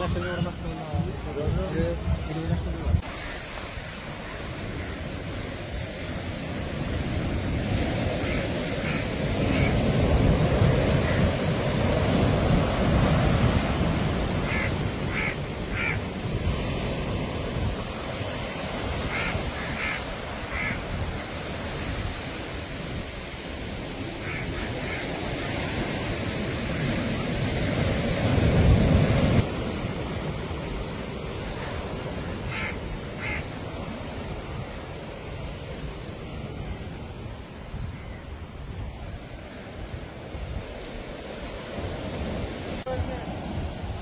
നോക്കട്ടെ ഒന്നും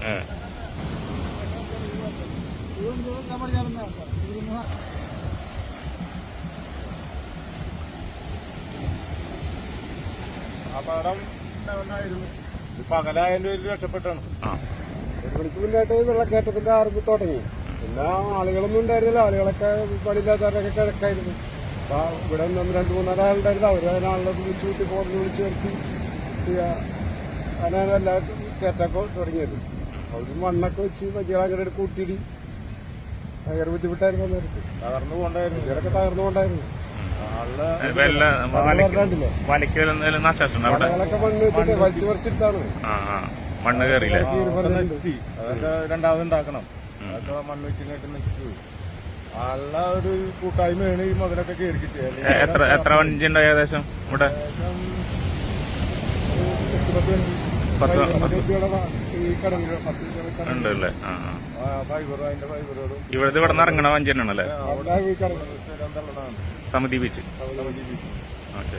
ആ. അപകടം ഉണ്ടായിരുന്നു ഒരു രക്ഷപ്പെട്ടാണ് ഒരു മണിക്ക് മുന്നായിട്ട് വെള്ളക്കയറ്റത്തിന്റെ തുടങ്ങി. പിന്നെ ആളുകളൊന്നും ഉണ്ടായിരുന്നില്ല. ആളുകളൊക്കെ പണിയില്ലാത്തവരൊക്കെ കിഴക്കായിരുന്നു അപ്പൊ ഇവിടെ നിന്ന് രണ്ട് മൂന്നാൽ ആളുണ്ടായിരുന്നു അവർ അതിനാളെ വിളിച്ചു കൂട്ടി ഫോണിൽ വിളിച്ചു വരുത്തി അങ്ങനെ എല്ലാവരും കയറ്റൊക്കെ തുടങ്ങിയത്. അവർ മണ്ണൊക്കെ വെച്ച് വലിയ അങ്ങനെ കൂട്ടിയിടി. ഭയങ്കര ബുദ്ധിമുട്ടായിരുന്നു അന്നേരത്ത്. തകർന്നു പോണ്ടായിരുന്നു ഇവരൊക്കെ തകർന്നു പോണ്ടായിരുന്നു മണ്ണ് വെച്ചിട്ട് വലിച്ചു പറിച്ചിട്ടാണ്. ആ ആ. മണ്ണ് കയറിയില്ലേ? അതൊക്കെ നശിച്ചു. അതൊക്കെ രണ്ടാമത് ഉണ്ടാക്കണം. അതൊക്കെ മണ്ണ് വെച്ച് കേട്ട് നശിച്ചു പോയി. ഒരു കൂട്ടായ്മയാണ് ഈ മതിലൊക്കെ കയറി കിട്ടിയത് എത്ര എത്ര വഞ്ചി ഉണ്ട് ഏകദേശം ഇവിടെ? പത്ത് പത്ത് പത്ത് ഇരുപത് ഉണ്ട് അല്ലേ ആ ഇവിടുത്തെ ഇവിടെ നിന്ന് ഇറങ്ങണ വഞ്ചനാണല്ലേ സമിതി ബീച്ച്. ഓക്കെ.